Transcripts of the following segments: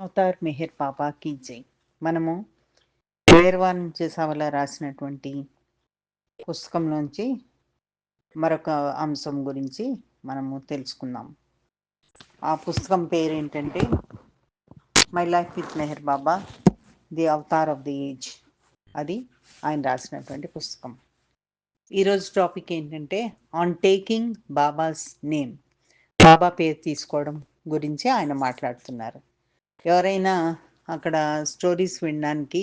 Avatar Meher పాపా key జై. మనము వేర్వా నుంచి సవల రాసినటువంటి పుస్తకంలోంచి మరొక అంశం గురించి మనము తెలుసుకుందాం. ఆ పుస్తకం పేరు ఏంటంటే my life with Meher Baba the avatar of the age. అది ఆయన రాసినటువంటి పుస్తకం. ఈరోజు టాపిక్ ఏంటంటే on taking Baba's name. Baba పేరు తీసుకోవడం గురించి ఆయన మాట్లాడుతున్నారు. ఎవరైనా అక్కడ స్టోరీస్ వినడానికి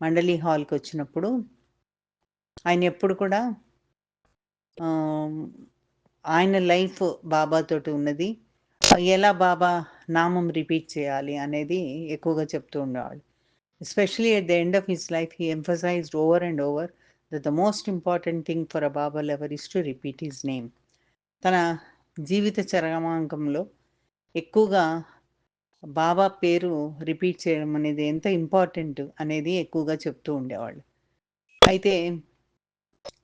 మండలి హాల్కి వచ్చినప్పుడు ఆయన ఎప్పుడు కూడా ఆయన లైఫ్ బాబాతోటి ఉన్నది. ఎలా బాబా నామం రిపీట్ చేయాలి అనేది ఎక్కువగా చెప్తూ ఉండేవాళ్ళు. Especially at the end of his life he emphasized over and over that the most important thing for a Baba lover is to repeat his name. తన జీవిత చరమాంకంలో ఎక్కువగా బాబా పేరు రిపీట్ చేయడం అనేది ఎంత ఇంపార్టెంట్ అనేది ఎక్కువగా చెప్తూ ఉండేవాళ్ళు. అయితే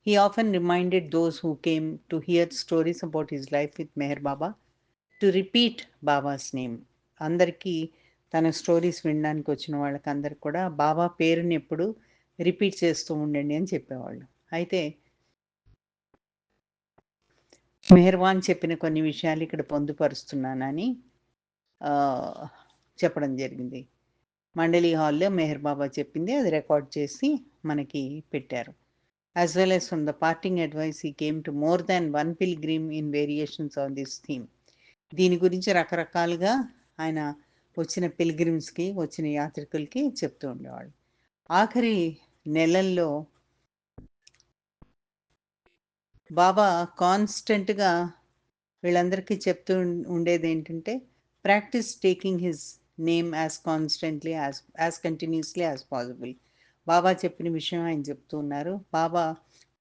he often reminded those who came to hear stories about his life with Meher Baba to repeat Baba's name అందరికీ తన స్టోరీస్ వినడానికి వచ్చిన వాళ్ళకి అందరికి కూడా బాబా పేరుని ఎప్పుడు రిపీట్ చేస్తూ ఉండండి అని చెప్పేవాళ్ళు. అయితే మెహర్వాన్ చెప్పిన కొన్ని విషయాలు ఇక్కడ పొందుపరుస్తున్నానని చెప్పడం జరిగింది. మండలి హాల్లో మెహర్ బాబా చెప్పింది అది రికార్డ్ చేసి మనకి పెట్టారు. As well as from the parting advice he came to more than one pilgrim in variations on this theme దీని గురించి రకరకాలుగా ఆయన వచ్చిన పిల్గ్రిమ్స్కి వచ్చిన యాత్రికులకి చెప్తూ ఉండేవాళ్ళు ఆఖరి నెలల్లో బాబా కాన్స్టెంట్గా వీళ్ళందరికీ చెప్తూ ఉండేది ఏంటంటే practice taking his name as constantly as as continuously as possible Baba చెప్పిన విషయం ఆయన చెప్తూ ఉన్నారు. బాబా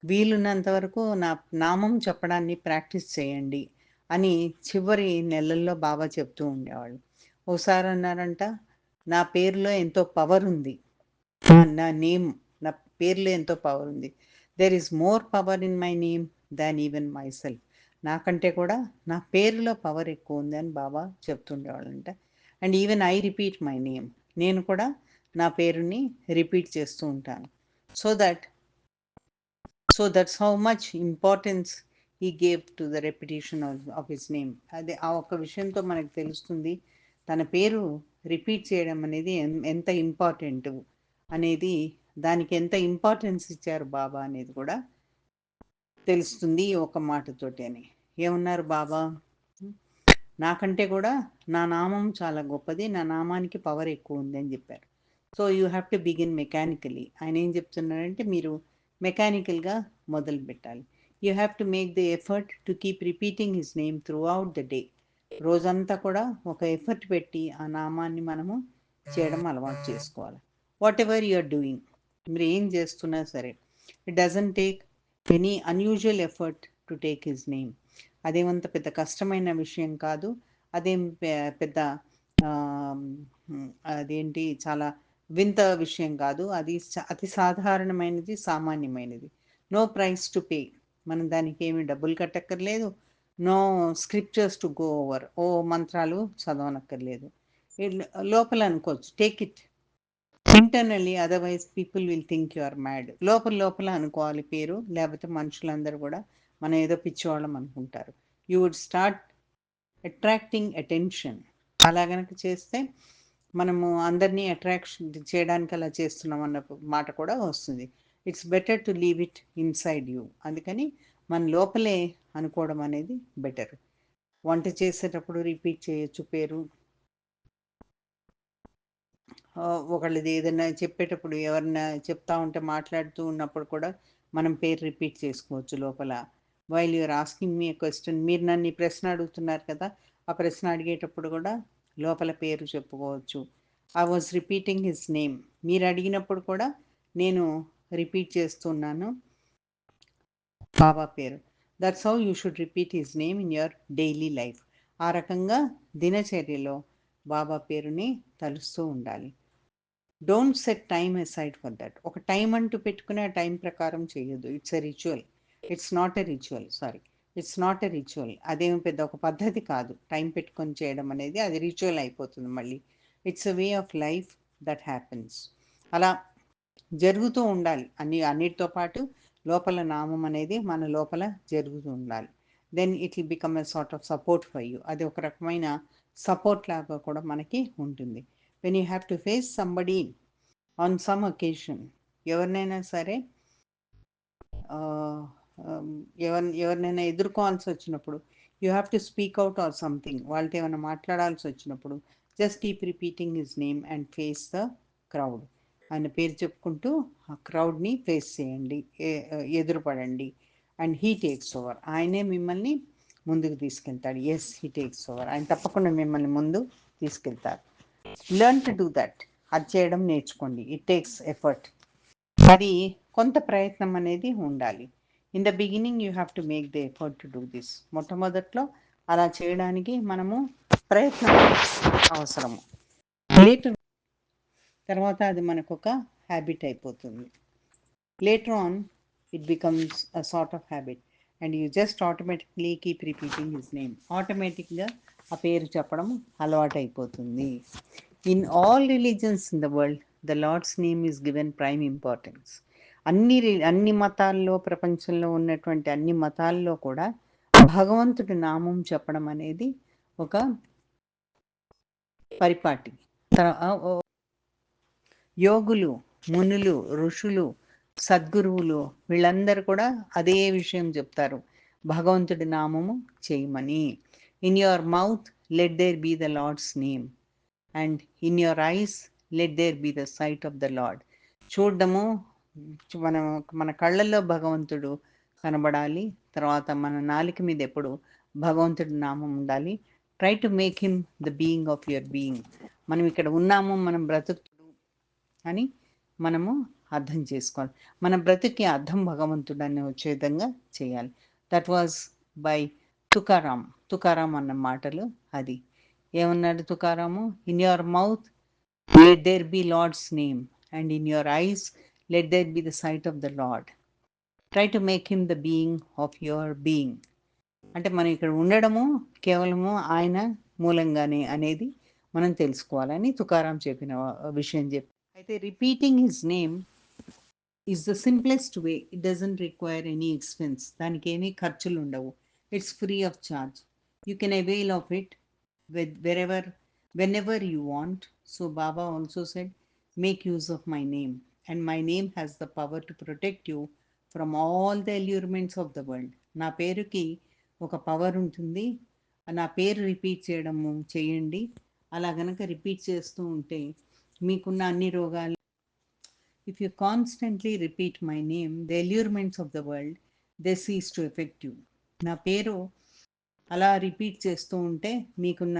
వీలున్నంత వరకు నా నామం చెప్పడాన్ని ప్రాక్టీస్ చేయండి అని చివరి నెలల్లో బాబా చెప్తూ ఉండేవాళ్ళు. ఒకసారి అన్నారంట నా పేరులో ఎంతో పవర్ ఉంది. నా- నా నేమ్ నా పేరులో ఎంతో పవర్ ఉంది. There is more power in my name than even myself నాకంటే కూడా నా పేరులో పవర్ ఎక్కువ ఉంది అని Baba చెప్తుండేవాళ్ళంట. And even I repeat my name నేను కూడా నా పేరుని రిపీట్ చేస్తూ ఉంటాను. So that so that's how much importance he gave to the repetition of his name అదే ఆ ఒక్క విషయంతో మనకు తెలుస్తుంది తన పేరు రిపీట్ చేయడం అనేది ఎంత ఇంపార్టెంట్ అనేది దానికి ఎంత ఇంపార్టెన్స్ ఇచ్చారు బాబా అనేది కూడా తెలుస్తుంది ఒక మాటతోటి అని ఏమన్నారు బాబా? నాకంటే కూడా నా నామం చాలా గొప్పది నా నామానికి పవర్ ఎక్కువ ఉంది అని చెప్పారు. So you have to begin mechanically ఆయన ఏం చెప్తున్నారంటే మీరు మెకానికల్గా మొదలు పెట్టాలి. You have to make the effort to keep repeating his name throughout the day రోజంతా కూడా ఒక ఎఫర్ట్ పెట్టి ఆ నామాన్ని మనము చేయడం అలవాటు చేసుకోవాలి. Whatever you are doing మీరు ఏం చేస్తున్నా సరే it doesn't take any unusual effort to take his name అదేమంత పెద్ద కష్టమైన విషయం కాదు. అదేం పెద్ద అదేంటి చాలా వింత విషయం కాదు. అది అతి సాధారణమైనది సామాన్యమైనది. నో ప్రైస్ టు పే మనం దానికి ఏమి డబ్బులు కట్టక్కర్లేదు. No scriptures to go over ఓ మంత్రాలు చదవనక్కర్లేదు. లోపల అనుకోవచ్చు. Take it internally otherwise people will think you are mad లోపల లోపల అనుకోవాలి పేరు లేకపోతే మనుషులందరూ కూడా మనం ఏదో పిచ్చివాళ్ళం అనుకుంటారు. You would start attracting attention అలా కనుక చేస్తే మనము అందరినీ అట్రాక్షన్ చేయడానికి అలా చేస్తున్నాం అన్న మాట కూడా వస్తుంది. It's better to leave it inside you అందుకని మన లోపలే అనుకోవడం అనేది బెటర్ వంట చేసేటప్పుడు రిపీట్ చేయొచ్చు పేరు ఒకళ్ళది ఏదైనా చెప్పేటప్పుడు ఎవరైనా చెప్తా ఉంటే మాట్లాడుతూ ఉన్నప్పుడు కూడా మనం పేరు రిపీట్ చేసుకోవచ్చు లోపల. While you're asking me question మీరు నన్ను ఈ ప్రశ్న అడుగుతున్నారు కదా ఆ ప్రశ్న అడిగేటప్పుడు కూడా లోపల పేరు చెప్పుకోవచ్చు. I was repeating his name మీరు అడిగినప్పుడు కూడా నేను రిపీట్ చేస్తున్నాను. బాబా పేరు. That's how you should repeat his name in your daily life ఆ రకంగా దినచర్యలో బాబా పేరుని తలుస్తూ ఉండాలి. Don't set time aside for that ఒక టైం అంటూ పెట్టుకునే ఆ టైం ప్రకారం చేయొద్దు. It's a ritual it's not a ritual sorry it's not a ritual అదేమి పెద్ద ఒక పద్ధతి కాదు. టైం పెట్టుకొని చేయడం అనేది అది రిచువల్ అయిపోతుంది మళ్ళీ. It's a way of life that happens అలా జరుగుతూ ఉండాలి. అన్ని అన్నిటితో పాటు లోపల నామం అనేది మన లోపల జరుగుతూ ఉండాలి. Then it will become a sort of support for you అది ఒక రకమైన సపోర్ట్ లాగా కూడా మనకి ఉంటుంది. When you have to face somebody on some occasion ఎవరినైనా సరే ఎవరి ఎవరినైనా ఎదుర్కోవాల్సి వచ్చినప్పుడు you have to speak out or something వాళ్ళతో ఏమైనా మాట్లాడాల్సి వచ్చినప్పుడు just keep repeating his name and face the crowd ఆయన పేరు చెప్పుకుంటూ ఆ క్రౌడ్ని ఫేస్ చేయండి ఎదురుపడండి. అండ్ హీ టేక్స్ ఓవర్ ఆయనే మిమ్మల్ని ముందుకు తీసుకెళ్తాడు. ఎస్ హీ టేక్స్ ఓవర్ ఆయన తప్పకుండా మిమ్మల్ని ముందు తీసుకెళ్తారు. లెర్న్ టు డూ దట్ అది చేయడం నేర్చుకోండి. ఇట్ టేక్స్ ఎఫర్ట్ అది కొంత ప్రయత్నం అనేది ఉండాలి. In the beginning you have to make the effort to do this మొట్టమొదట్లో అలా చేయడానికి మనము ప్రయత్నం అవసరము. లేటర్ తర్వాత అది మనకు ఒక హ్యాబిట్ అయిపోతుంది. Later on it becomes a sort of habit and you just automatically keep repeating his name ఆటోమేటిక్గా ఆ పేరు చెప్పడం అలవాటు అయిపోతుంది in all religions in the world the lord's name is given prime importance అన్ని అన్ని మతాల్లో ప్రపంచంలో ఉన్నటువంటి అన్ని మతాల్లో కూడా భగవంతుడి నామం చెప్పడం అనేది ఒక పరిపాటి. యోగులు మునులు ఋషులు సద్గురువులు వీళ్ళందరూ కూడా అదే విషయం చెప్తారు. భగవంతుడి నామము చేయమని. In your mouth let there be the lord's name and in your eyes let there be the sight of the lord చూడడము మన మన కళ్ళల్లో భగవంతుడు కనబడాలి. తర్వాత మన నాలిక మీద ఎప్పుడు భగవంతుడి నామం ఉండాలి. Try to make him the being of your being మనం ఇక్కడ ఉన్నాము మనం బ్రతుకుతుడు అని మనము అర్థం చేసుకోవాలి. మన బ్రతికి అర్థం భగవంతుడు అని వచ్చే విధంగా చేయాలి. That was by Tukaram Tukaram అన్న మాటలు అది. ఏమన్నాడు Tukaramu? In your mouth let there be lord's name and in your eyes let there be the sight of the lord try to make him the being of your being అంటే మనం ఇక్కడ ఉండడము కేవలము ఆయన మూలంగానే అనేది మనం తెలుసుకోవాలని తుకారాం చెప్పిన విషయం చెప్పి. అయితే repeating his name is the simplest way it doesn't require any expense దానికి ఏమీ ఖర్చులు ఉండవు. It's free of charge you can avail of it with wherever when ever you want so Baba also said make use of my name and my name has the power to protect you from all the allurements of the world నా పేరుకి ఒక power ఉంటుంది. నా పేరు repeat చేయడము చేయండి. అలా గనక రిపీట్ చేస్తూ ఉంటే మీకున్న అన్ని రోగాలు if you constantly repeat my name the allurements of the world they cease to effective నా పేరు అలా రిపీట్ చేస్తూ ఉంటే మీకున్న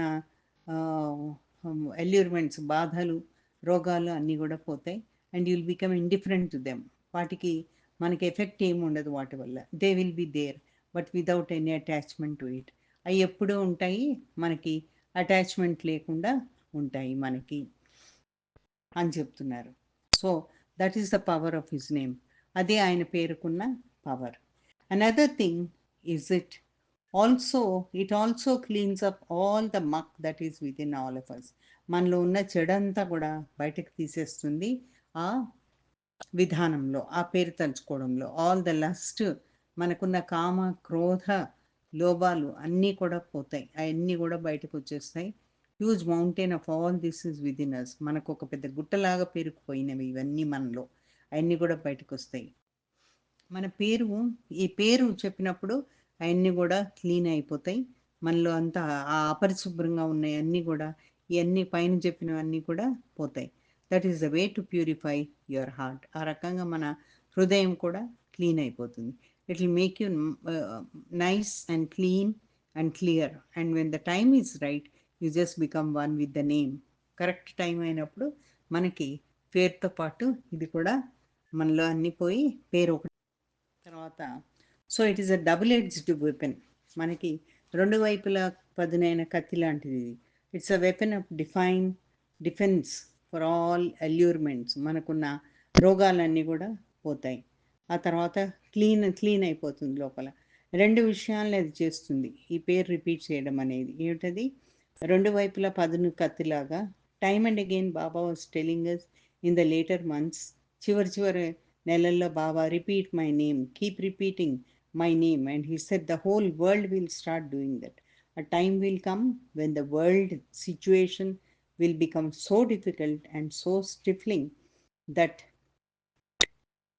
ఎల్యూర్మెంట్స్ బాధలు రోగాలు అన్నీ కూడా పోతాయి. And you'll become indifferent to them. వాటికి మనకి ఎఫెక్ట్ ఏమి ఉండదు వాటి వల్ల. They will be there but without any attachment to it. అవి ఎప్పుడూ ఉంటాయి మనకి అటాచ్మెంట్ లేకుండా ఉంటాయి మనకి అని చెప్తున్నారు. So that is the power of his name. అదే ఆయన పేరుకున్న power. Another thing is it also it also cleans up all the muck that is with in all of us మనలో ఉన్న చెడంతా కూడా బయటకు తీసేస్తుంది ఆ విధానంలో ఆ పేరు తలుచుకోవడంలో. ఆల్ ద లస్ట్ మనకున్న కామ క్రోధ లోభాలు అన్నీ కూడా పోతాయి. అవన్నీ కూడా బయటకు వచ్చేస్తాయి. Huge mountain of all this is within us మనకు ఒక పెద్ద గుట్టలాగా పేరుకుపోయినవి ఇవన్నీ మనలో. అవన్నీ కూడా బయటకు వస్తాయి. మన పేరు ఈ పేరు చెప్పినప్పుడు అవన్నీ కూడా క్లీన్ అయిపోతాయి. మనలో అంతా ఆ అపరిశుభ్రంగా ఉన్నాయి అన్నీ కూడా ఇవన్నీ పైన చెప్పినవన్నీ కూడా పోతాయి. That is the way to purify your heart ఆ రకంగా మన హృదయం కూడా క్లీన్ అయిపోతుంది. It will make you nice and clean and clear and when the time is right you just become one with the name correct time అయినప్పుడు మనకి పేరుతో పాటు ఇది కూడా మనలో అన్ని పోయి పేరు ఒకటి. తర్వాత so it is a double edged weapon మనకి రెండు వైపులా పదునైన కత్తి లాంటిది ఇది. It's a weapon of define defence for all allurements మనకున్న రోగాలన్నీ కూడా పోతాయి. ఆ తర్వాత క్లీన్ క్లీన్ అయిపోతుంది లోపల. రెండు విషయాలను అది చేస్తుంది. ఈ పేరు రిపీట్ చేయడం అనేది. ఏమిటది? రెండు వైపులా పదును కత్తిలాగా. Time and again Baba was telling us in the later months చివరి చివరి నెలల్లో Baba repeat my name keep repeating my name and he said the whole world will start doing that a time will come when the world situation will become so difficult and so stifling that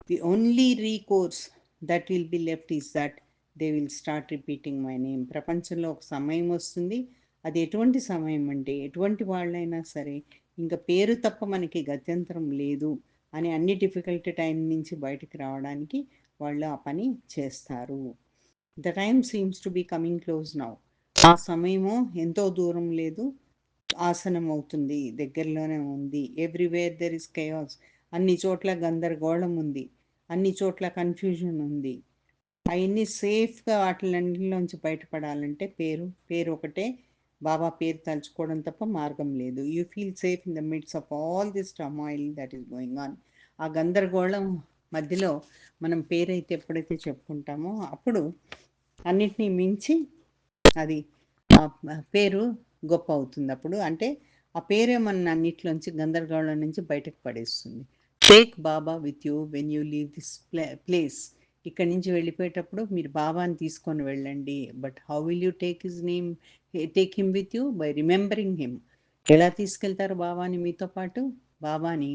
the only recourse that will be left is that they will start repeating my name ప్రపంచంలో ఒక సమయం వస్తుంది. అది ఎటువంటి సమయం అంటే ఎటువంటి వాళ్ళైనా సరే ఇంకా పేరు తప్ప మనకి గత్యంతరం లేదు అని అన్ని డిఫికల్ట్ టైం నుంచి బయటికి రావడానికి వాళ్ళు ఆ పని చేస్తారు. The time seems to be coming close now ఆ సమయము ఎంతో దూరం లేదు. ఆసనం అవుతుంది. దగ్గరలోనే ఉంది. ఎవ్రీవేర్ దెర్ ఇస్ కయాస్ అన్ని చోట్ల గందరగోళం ఉంది. అన్ని చోట్ల కన్ఫ్యూజన్ ఉంది. అవన్నీ సేఫ్గా వాటిలన్నింటిలోంచి బయటపడాలంటే పేరు పేరు ఒకటే. బాబా పేరు తలుచుకోవడం తప్ప మార్గం లేదు. You feel safe in the midst of all this turmoil that is going on ఆ గందరగోళం మధ్యలో మనం పేరైతే ఎప్పుడైతే చెప్పుకుంటామో అప్పుడు అన్నిటినీ మించి అది పేరు గొప్ప అవుతుంది. అప్పుడు అంటే ఆ పేరే మన అన్నిట్లోంచి గందరగోళం నుంచి బయటకు పడేస్తుంది. Take Baba with you when you leave this play place. ఇక్కడి నుంచి వెళ్ళిపోయేటప్పుడు మీరు బాబాని తీసుకొని వెళ్ళండి. But how will you take his name take him with you? By remembering him. ఎలా తీసుకెళ్తారు బాబాని మీతో పాటు? బాబాని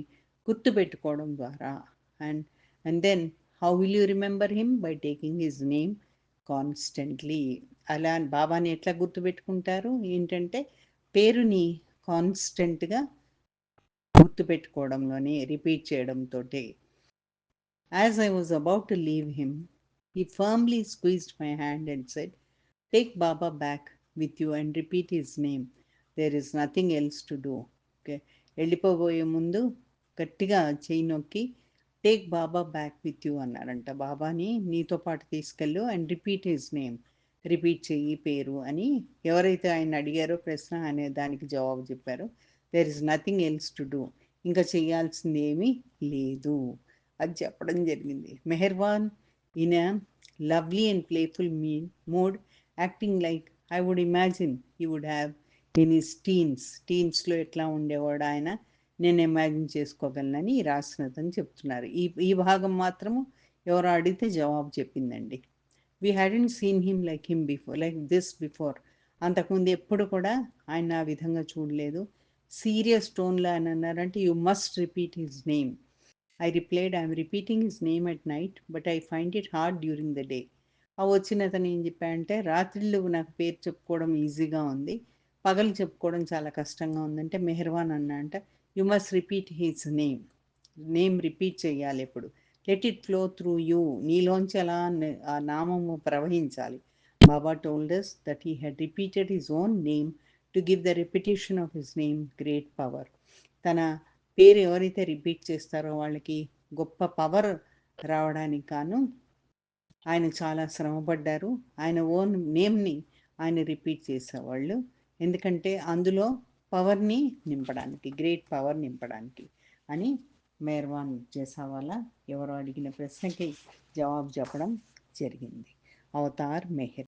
గుర్తుపెట్టుకోవడం ద్వారా. And and then how will you remember him by taking his name constantly అలా బాబాని ఎట్లా గుర్తుపెట్టుకుంటారు ఏంటంటే పేరుని కాన్స్టెంట్గా గుర్తుపెట్టుకోవడంలోనే రిపీట్ చేయడంతో As I was about to leave him, he firmly squeezed my hand and said, Take Baba back with you and repeat his name. There is nothing else to do. Okay వెళ్ళిపోబోయే ముందు గట్టిగా చేయి నొక్కి take Baba back with you అన్నారంట బాబాని నీతో పాటు తీసుకెళ్ళు and repeat his name. Repeat చెయ్యి పేరు అని ఎవరైతే ఆయన అడిగారో ప్రశ్న అనే దానికి జవాబు చెప్పారో. There is nothing else to do ఇంకా చేయాల్సింది ఏమీ లేదు అది చెప్పడం జరిగింది. Meherwan in a lovely and playful me mood acting like I would imagine you would have in his teens. టీన్స్లో ఎట్లా ఉండేవాడు ఆయన? నేను ఇమాజిన్ చేసుకోగలనని రాసినదని చెప్తున్నారు. ఈ ఈ భాగం మాత్రము ఎవరు అడిగితే జవాబు చెప్పిందండి. We hadn't seen him like him before like this before అంతకుముందు ఎప్పుడు కూడా ఆయన ఆ విధంగా చూడలేదు. సీరియస్ టోన్లో ఆయన అన్నారంటే you must repeat his name I replied I'm repeating his name at night but I find it hard during the day ఆ వచ్చిన అతను ఏం చెప్పాడంటే రాత్రిళ్ళు నాకు పేరు చెప్పుకోవడం ఈజీగా ఉంది. పగలు చెప్పుకోవడం చాలా కష్టంగా ఉందంటే మెహర్వాన్ అన్న అంటే you must repeat his name name repeat చేయాలి ఎప్పుడు let it flow through you నీలోంచి అలా ఆ నామము ప్రవహించాలి. Baba told us that he had repeated his own name to give the repetition of his name great power తన పేరు ఎవరైతే repeat చేస్తారో వాళ్ళకి గొప్ప పవర్ రావడానికి కాను ఆయన చాలా శ్రమపడ్డారు. ఆయన ఓన్ నేమ్ని ఆయన రిపీట్ చేసేవాళ్ళు. ఎందుకంటే అందులో పవర్ని నింపడానికి గ్రేట్ పవర్ నింపడానికి అని మేర్వాన్ చేసావాల ఎవరు అడిగిన ప్రశ్నకి జవాబు చెప్పడం జరిగింది. అవతార్ మెహర్